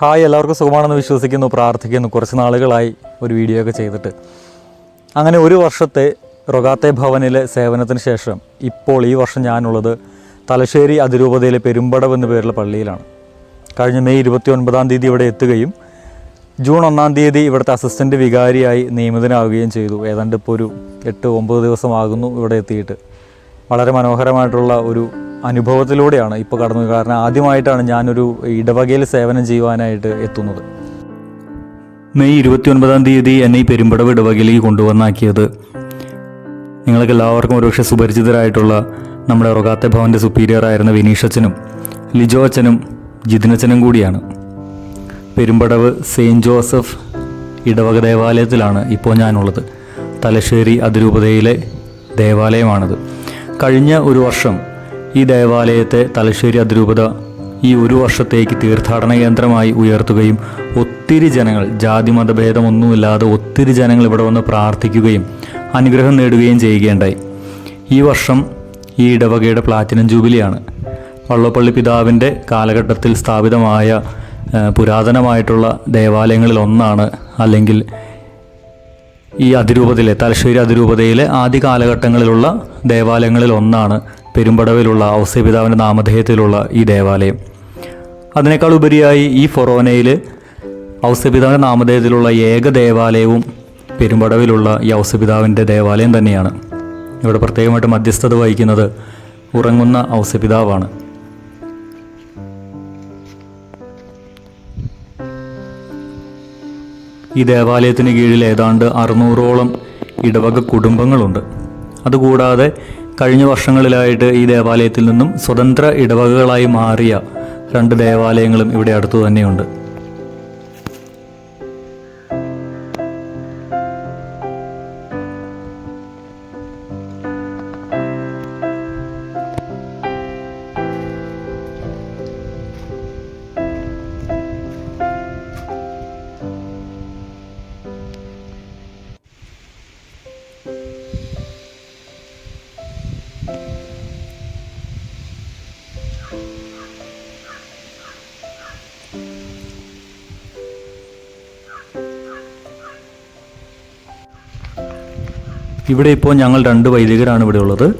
Hi എല്ലാവർക്കും സുഖമാണെന്ന് വിശ്വസിക്കുന്നു പ്രാർത്ഥിക്കുന്നു. കുറച്ച് നാളുകളായി ഒരു വീഡിയോ ഒക്കെ ചെയ്തിട്ട്. അങ്ങനെ ഒരു വർഷത്തെ റൊഗാത്തെ ഭവനിലെ സേവനത്തിന് ശേഷം ഇപ്പോൾ ഈ വർഷം ഞാനുള്ളത് തലശ്ശേരി അതിരൂപതയിലെ പെരുമ്പടവ് എന്ന പേരുള്ള പള്ളിയിലാണ്. കഴിഞ്ഞ മെയ് ഇരുപത്തി ഒൻപതാം തീയതി ഇവിടെ എത്തുകയും ജൂൺ ഒന്നാം തീയതി ഇവിടുത്തെ അസിസ്റ്റന്റ് വികാരിയായി നിയമിതനാവുകയും ചെയ്തു. ഏതാണ്ട് ഇപ്പോൾ ഒരു എട്ട് ഒമ്പത് ദിവസമാകുന്നു ഇവിടെ എത്തിയിട്ട്. വളരെ മനോഹരമായിട്ടുള്ള ഒരു അനുഭവത്തിലൂടെയാണ് ഇപ്പോൾ കടന്നത്. കാരണം ആദ്യമായിട്ടാണ് ഞാനൊരു ഇടവകയിൽ സേവനം ചെയ്യുവാനായിട്ട് എത്തുന്നത്. മെയ് ഇരുപത്തി ഒൻപതാം തീയതി എന്നെ ഈ പെരുമ്പടവ് ഇടവകയിലേക്ക് കൊണ്ടുവന്നാക്കിയത്. നിങ്ങൾക്ക് എല്ലാവർക്കും ഒരുപക്ഷെ സുപരിചിതരായിട്ടുള്ള നമ്മുടെ റൊഗാത്തെ ഭവന്റെ സുപ്പീരിയർ ആയിരുന്ന വിനീഷച്ചനും ലിജോ അച്ഛനും ജിതിനച്ചനും കൂടിയാണ്. പെരുമ്പടവ് സെയിന്റ് ജോസഫ് ഇടവക ദേവാലയത്തിലാണ് ഇപ്പോൾ ഞാനുള്ളത്. തലശ്ശേരി അതിരൂപതയിലെ ദേവാലയമാണിത്. കഴിഞ്ഞ ഒരു വർഷം ഈ ദേവാലയത്തെ തലശ്ശേരി അതിരൂപത ഈ ഒരു വർഷത്തേക്ക് തീർത്ഥാടന കേന്ദ്രമായി ഉയർത്തുകയും ഒത്തിരി ജനങ്ങൾ ജാതി മതഭേദമൊന്നുമില്ലാതെ ഒത്തിരി ജനങ്ങൾ ഇവിടെ വന്ന് പ്രാർത്ഥിക്കുകയും അനുഗ്രഹം നേടുകയും ചെയ്യുകയുണ്ടായി. ഈ വർഷം ഈ ഇടവകയുടെ പ്ലാറ്റിനം ജൂബിലിയാണ്. വള്ളപ്പള്ളി പിതാവിന്റെ കാലഘട്ടത്തിൽ സ്ഥാപിതമായ പുരാതനമായിട്ടുള്ള ദേവാലയങ്ങളിൽ ഒന്നാണ്. അല്ലെങ്കിൽ ഈ അതിരൂപതയിലെ തലശ്ശേരി അതിരൂപതയിലെ ആദ്യ കാലഘട്ടങ്ങളിലുള്ള ദേവാലയങ്ങളിൽ ഒന്നാണ്. പെരുമ്പടവിലുള്ള ഔസ്യപിതാവിന്റെ നാമധേയത്തിലുള്ള ഈ ദേവാലയം. അതിനേക്കാൾ ഉപരിയായി ഈ ഫൊറോനയിൽ ഔസ്യപിതാവിന്റെ നാമധേയത്തിലുള്ള ഏക ദേവാലയവും പെരുമ്പടവിലുള്ള ഈ ഔസ്യപിതാവിന്റെ ദേവാലയം തന്നെയാണ്. ഇവിടെ പ്രത്യേകമായിട്ട് മധ്യസ്ഥത വഹിക്കുന്നത് ഉറങ്ങുന്ന ഔസ്യപിതാവാണ് ഈ ദേവാലയത്തിന് കീഴിൽ ഏതാണ്ട് അറുന്നൂറോളം ഇടവക കുടുംബങ്ങളുണ്ട്. അതുകൂടാതെ കഴിഞ്ഞ വർഷങ്ങളിലായിട്ട് ഈ ദേവാലയത്തിൽ നിന്നും സ്വതന്ത്ര ഇടവകകളായി മാറിയ രണ്ട് ദേവാലയങ്ങളും ഇവിടെ അടുത്തു തന്നെയുണ്ട്. ഇവിടെ ഇപ്പോൾ ഞങ്ങൾ രണ്ട് വൈദികരാണ് ഇവിടെ ഉള്ളത്.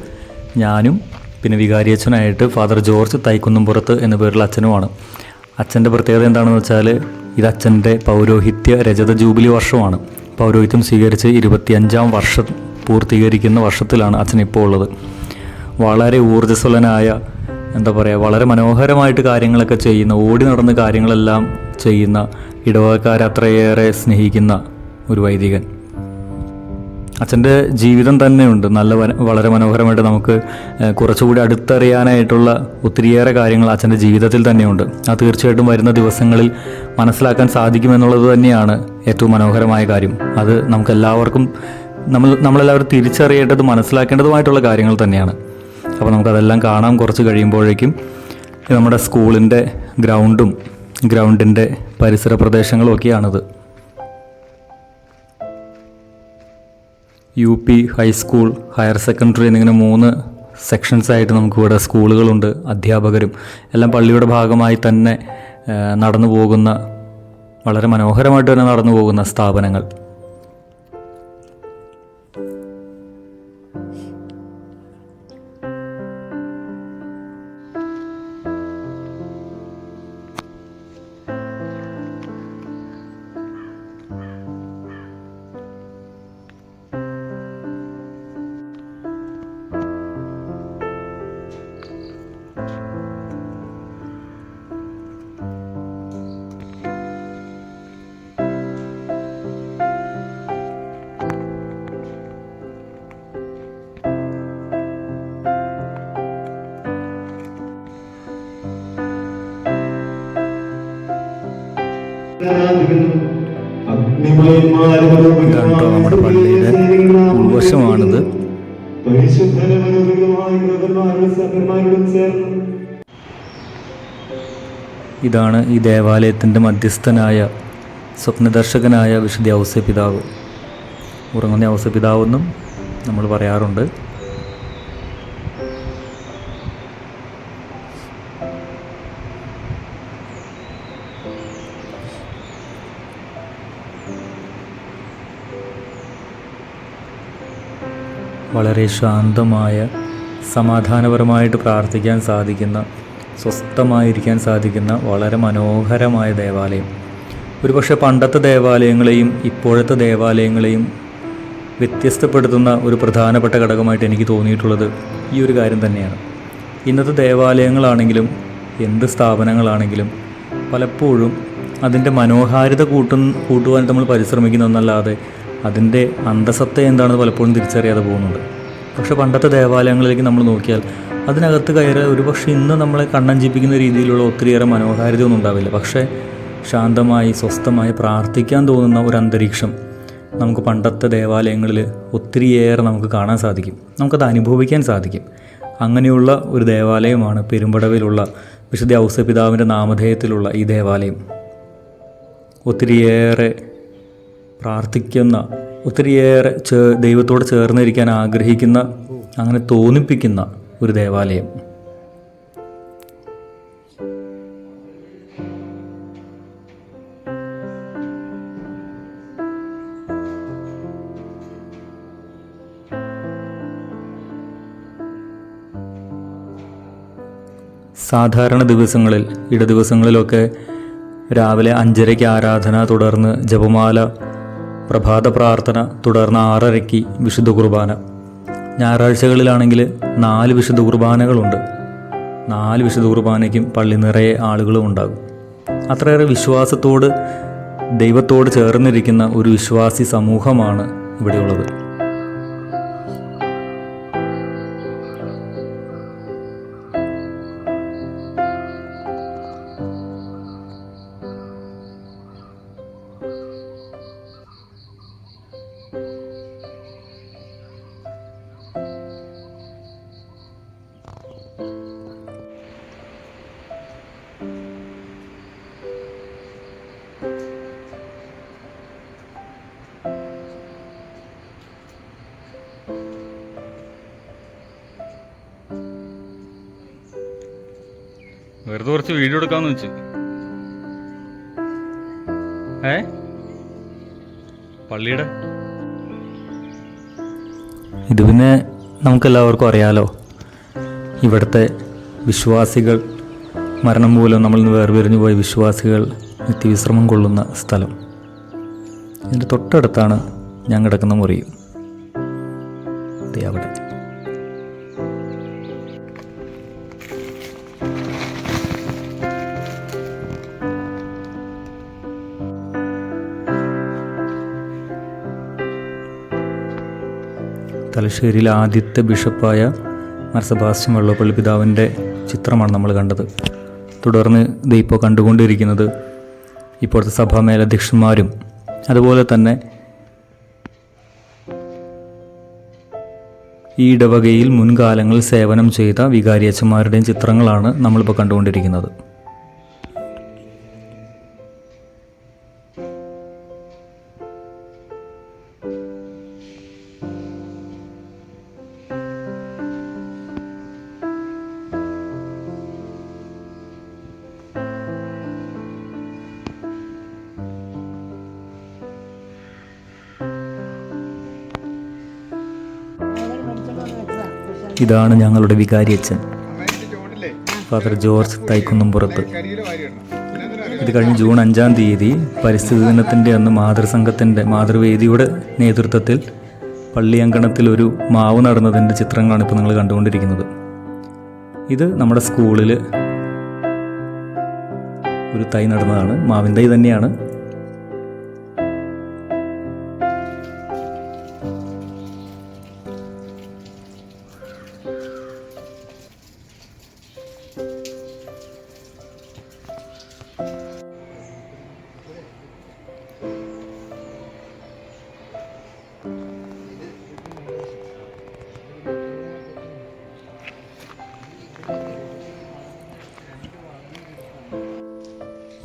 ഞാനും പിന്നെ വികാരിയച്ഛനായിട്ട് ഫാദർ ജോർജ് തൈക്കുന്നുംപുറത്ത് എന്ന പേരിൽ അച്ഛനുമാണ്. അച്ഛന്റെ പ്രത്യേകത എന്താണെന്ന് വെച്ചാൽ ഇത് അച്ഛന്റെ പൗരോഹിത്യ രജത ജൂബിലി വർഷമാണ്. പൗരോഹിത്യം സ്വീകരിച്ച് ഇരുപത്തിയഞ്ചാം വർഷം പൂർത്തീകരിക്കുന്ന വർഷത്തിലാണ് അച്ഛൻ ഇപ്പോൾ ഉള്ളത്. വളരെ ഊർജസ്വലനായ എന്താ പറയുക വളരെ മനോഹരമായിട്ട് കാര്യങ്ങളൊക്കെ ചെയ്യുന്ന ഓടി നടന്ന് കാര്യങ്ങളെല്ലാം ചെയ്യുന്ന ഇടവകക്കാരത്രയേറെ സ്നേഹിക്കുന്ന ഒരു വൈദികൻ. അച്ഛന്റെ ജീവിതം തന്നെയുണ്ട്. നല്ല വളരെ മനോഹരമായിട്ട് നമുക്ക് കുറച്ചുകൂടി അടുത്തറിയാനായിട്ടുള്ള ഒത്തിരിയേറെ കാര്യങ്ങൾ അച്ഛന്റെ ജീവിതത്തിൽ തന്നെയുണ്ട്. അത് തീർച്ചയായിട്ടും വരുന്ന ദിവസങ്ങളിൽ മനസ്സിലാക്കാൻ സാധിക്കുമെന്നുള്ളത് തന്നെയാണ് ഏറ്റവും മനോഹരമായ കാര്യം. അത് നമുക്ക് എല്ലാവർക്കും നമ്മൾ നമ്മളെല്ലാവരും തിരിച്ചറിയേണ്ടത് മനസ്സിലാക്കേണ്ടതുമായിട്ടുള്ള കാര്യങ്ങൾ തന്നെയാണ്. അപ്പോൾ നമുക്കതെല്ലാം കാണാം. കുറച്ച് കഴിയുമ്പോഴേക്കും നമ്മുടെ സ്കൂളിന്റെ ഗ്രൗണ്ടും ഗ്രൗണ്ടിന്റെ പരിസര പ്രദേശങ്ങളും ഒക്കെയാണിത്. U P high school higher secondary എന്നിങ്ങനെ മൂന്ന് സെക്ഷൻസ് ആയിട്ട് നമുക്കിവിടെ സ്കൂളുകളുണ്ട് അധ്യാപകരും. എല്ലാം പള്ളിയുടെ ഭാഗമായി തന്നെ നടന്നു പോകുന്ന വളരെ മനോഹരമായിട്ട് തന്നെ നടന്നു പോകുന്ന സ്ഥാപനങ്ങൾ. ഇതാണ് നമ്മുടെ പള്ളിയുടെ ഉൾവശമാണിത്. ഇതാണ് ഈ ദേവാലയത്തിന്റെ മധ്യസ്ഥനായ സ്വപ്നദർശകനായ വിശുദ്ധ ഔസ്യപിതാവ് ഉറങ്ങുന്ന ഔസ്യപിതാവെന്നും നമ്മൾ പറയാറുണ്ട്. വളരെ ശാന്തമായ സമാധാനപരമായിട്ട് പ്രാർത്ഥിക്കാൻ സാധിക്കുന്ന സ്വസ്ഥമായിരിക്കാൻ സാധിക്കുന്ന വളരെ മനോഹരമായ ദേവാലയം. ഒരുപക്ഷെ പണ്ടത്തെ ദേവാലയങ്ങളെയും ഇപ്പോഴത്തെ ദേവാലയങ്ങളെയും വ്യത്യസ്തപ്പെടുത്തുന്ന ഒരു പ്രധാനപ്പെട്ട ഘടകമായിട്ട് എനിക്ക് തോന്നിയിട്ടുള്ളത് ഈ ഒരു കാര്യം തന്നെയാണ്. ഇന്നത്തെ ദേവാലയങ്ങളാണെങ്കിലും എന്ത് സ്ഥാപനങ്ങളാണെങ്കിലും പലപ്പോഴും അതിന്റെ മനോഹാരിത കൂട്ടും കൂട്ടുവാൻ നമ്മൾ പരിശ്രമിക്കുന്നതെന്നല്ലാതെ അതിന്റെ അന്തസത്ത എന്താണെന്ന് പലപ്പോഴും തിരിച്ചറിയാതെ പോകുന്നുണ്ട്. പക്ഷേ പണ്ടത്തെ ദേവാലയങ്ങളിലേക്ക് നമ്മൾ നോക്കിയാൽ അതിനകത്ത് കയറി ഒരുപക്ഷെ ഇന്ന് നമ്മളെ കണ്ണഞ്ചിപ്പിക്കുന്ന രീതിയിലുള്ള ഒത്തിരിയേറെ മനോഹാരിതയൊന്നും ഉണ്ടാവില്ല. പക്ഷേ ശാന്തമായി സ്വസ്ഥമായി പ്രാർത്ഥിക്കാൻ തോന്നുന്ന ഒരു അന്തരീക്ഷം നമുക്ക് പണ്ടത്തെ ദേവാലയങ്ങളിൽ ഒത്തിരിയേറെ നമുക്ക് കാണാൻ സാധിക്കും. നമുക്കത് അനുഭവിക്കാൻ സാധിക്കും. അങ്ങനെയുള്ള ഒരു ദേവാലയമാണ് പെരുമ്പടവിലുള്ള വിശുദ്ധ ഔസപിതാവിന്റെ നാമധേയത്തിലുള്ള ഈ ദേവാലയം. ഒത്തിരിയേറെ പ്രാർത്ഥിക്കുന്ന ഒത്തിരിയേറെ ചേ ദൈവത്തോട് ചേർന്നിരിക്കാൻ ആഗ്രഹിക്കുന്ന അങ്ങനെ തോന്നിപ്പിക്കുന്ന ഒരു ദേവാലയം. സാധാരണ ദിവസങ്ങളിൽ ഇട ദിവസങ്ങളിലൊക്കെ രാവിലെ അഞ്ചരയ്ക്ക് ആരാധന തുടർന്ന് ജപമാല പ്രഭാത പ്രാർത്ഥന തുടർന്ന് ആറരയ്ക്ക് വിശുദ്ധ കുർബാന. ഞായറാഴ്ചകളിലാണെങ്കിൽ നാല് വിശുദ്ധ കുർബാനകളുണ്ട്. നാല് വിശുദ്ധ കുർബാനയ്ക്കും പള്ളി നിറയെ ആളുകളും ഉണ്ടാകും. അത്രയേറെ വിശ്വാസത്തോട് ദൈവത്തോട് ചേർന്നിരിക്കുന്ന ഒരു വിശ്വാസി സമൂഹമാണ് ഇവിടെയുള്ളത്. വെറുതെ കുറച്ച് വീഡിയോ എടുക്കാന്ന് വെച്ച്. ഏ? പള്ളിയുടെ? ഇത് പിന്നെ നമുക്കെല്ലാവർക്കും അറിയാലോ. ഇവിടുത്തെ വിശ്വാസികൾ മരണം മൂലം നമ്മൾ നിന്ന് വേർപിരിഞ്ഞു പോയ വിശ്വാസികൾ നിത്യവിശ്രമം കൊള്ളുന്ന സ്ഥലം. ഇതിന്റെ തൊട്ടടുത്താണ് ഞാൻ കിടക്കുന്ന മുറിയും അവിടെ. തലശ്ശേരിയിലെ ആദ്യത്തെ ബിഷപ്പായ മാർ വെള്ളപ്പള്ളി പിതാവിന്റെ ചിത്രമാണ് നമ്മൾ കണ്ടത്. തുടർന്ന് ഇത് ഇപ്പോൾ കണ്ടുകൊണ്ടിരിക്കുന്നത് ഇപ്പോഴത്തെ സഭാ മേലധ്യക്ഷന്മാരും അതുപോലെ തന്നെ ഈ ഇടവകയിൽ മുൻകാലങ്ങളിൽ സേവനം ചെയ്ത വികാരിയച്ചന്മാരുടെയും ചിത്രങ്ങളാണ് നമ്മളിപ്പോൾ കണ്ടുകൊണ്ടിരിക്കുന്നത്. ഇതാണ് ഞങ്ങളുടെ വികാരി അച്ഛൻ. ഫാദർ ജോർജ് തൈക്കുന്നുംപുറത്ത് ഇത് കഴിഞ്ഞ് ജൂൺ അഞ്ചാം തീയതി പരിസ്ഥിതി ദിനത്തിന്റെ അന്ന് മാതൃസംഘത്തിന്റെ മാതൃവേദിയുടെ നേതൃത്വത്തിൽ പള്ളി അങ്കണത്തിൽ ഒരു മാവ് നടന്നതിന്റെ ചിത്രങ്ങളാണ് ഇപ്പോൾ നിങ്ങൾ കണ്ടുകൊണ്ടിരിക്കുന്നത്. ഇത് നമ്മുടെ സ്കൂളിൽ ഒരു തൈ നടന്നതാണ്. മാവിൻ തൈ തന്നെയാണ്.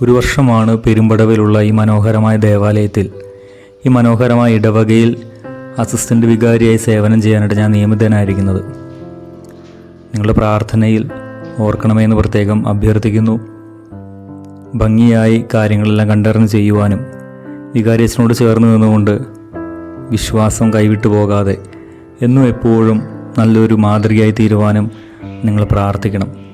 ഒരു വർഷമാണ് പെരുമ്പടവിലുള്ള ഈ മനോഹരമായ ദേവാലയത്തിൽ. ഈ മനോഹരമായ ഇടവകയിൽ അസിസ്റ്റന്റ് വികാരിയായി സേവനം ചെയ്യാനായിട്ട് ഞാൻ നിയമിതനായിരിക്കുന്നത്. നിങ്ങളുടെ പ്രാർത്ഥനയിൽ ഓർക്കണമെന്ന് പ്രത്യേകം അഭ്യർത്ഥിക്കുന്നു. ഭംഗിയായി കാര്യങ്ങളെല്ലാം കണ്ടറിഞ്ഞ് ചെയ്യുവാനും വികാരിയസിനോട് ചേർന്ന് നിന്നുകൊണ്ട് വിശ്വാസം കൈവിട്ടു പോകാതെ എന്നും എപ്പോഴും നല്ലൊരു മാതൃകയായി തീരുവാനും നിങ്ങൾ പ്രാർത്ഥിക്കണം.